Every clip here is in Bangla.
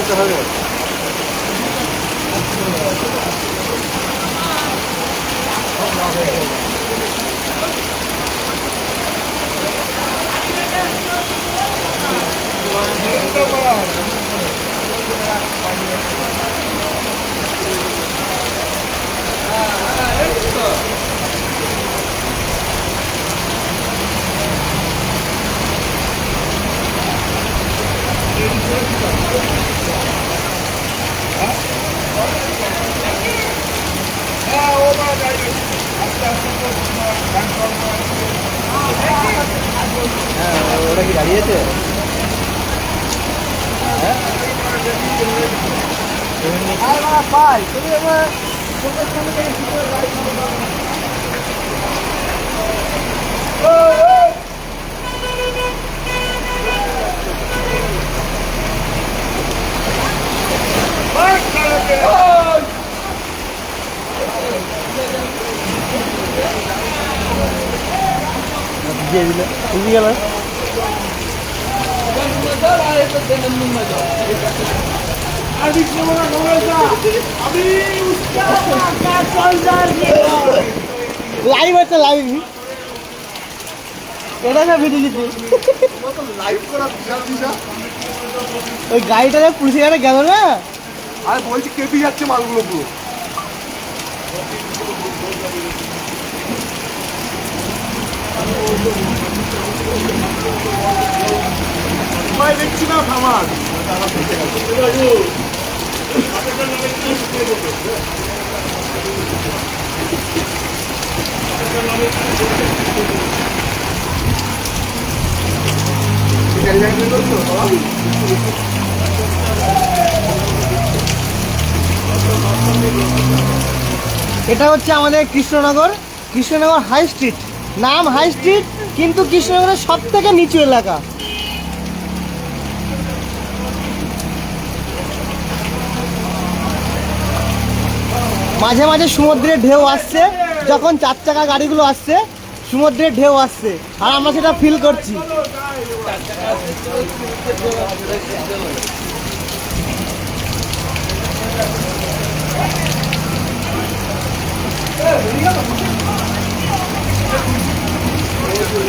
Thank you. হ্যাঁ ওরা কি দাঁড়িয়েছে দিয়ে দিল। বুঝে গেল? লাইভ আছে লাইভ এটা সব ভিডিও দিচ্ছি ওই গাড়িটা যে পুলিশের গাড়ি গেল না? আর বলছি, কেটে যাচ্ছে মালগুলো পুরো। ভাই দেখছি না এটা হচ্ছে আমাদের কৃষ্ণনগর কৃষ্ণনগর হাই স্ট্রিট। নাম হাই স্ট্রিট কিন্তু কৃষ্ণনগরের সব থেকে নিচু এলাকা। মাঝে মাঝে সমুদ্রের ঢেউ আসছে, যখন চার চাকা গাড়িগুলো আসছে, সমুদ্রের ঢেউ আসছে। আর আমরা সেটা ফিল করছি।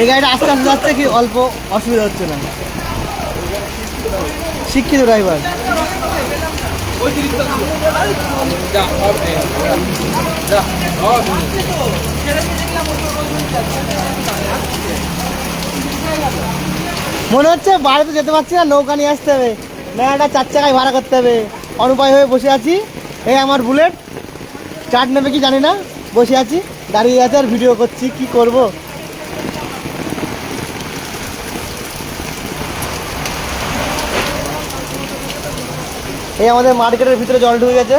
এই গাড়িটা আস্তে আস্তে যাচ্ছে কি অল্প অসুবিধা হচ্ছে না। শিক্ষিত ড্রাইভার। মনে হচ্ছে বাড়িতে যেতে পারছি না, নৌকা নিয়ে আসতে হবে। না একটা চার চাকায় ভাড়া করতে হবে। অনুপায় হয়ে বসে আছি। এই আমার বুলেট। চার্ট নেবে কি জানি না। বসে আছি। দাঁড়িয়ে আছে আর ভিডিও করছি, কি করব? এই আমাদের মার্কেটের ভিতরে জল ঢুকে গেছে।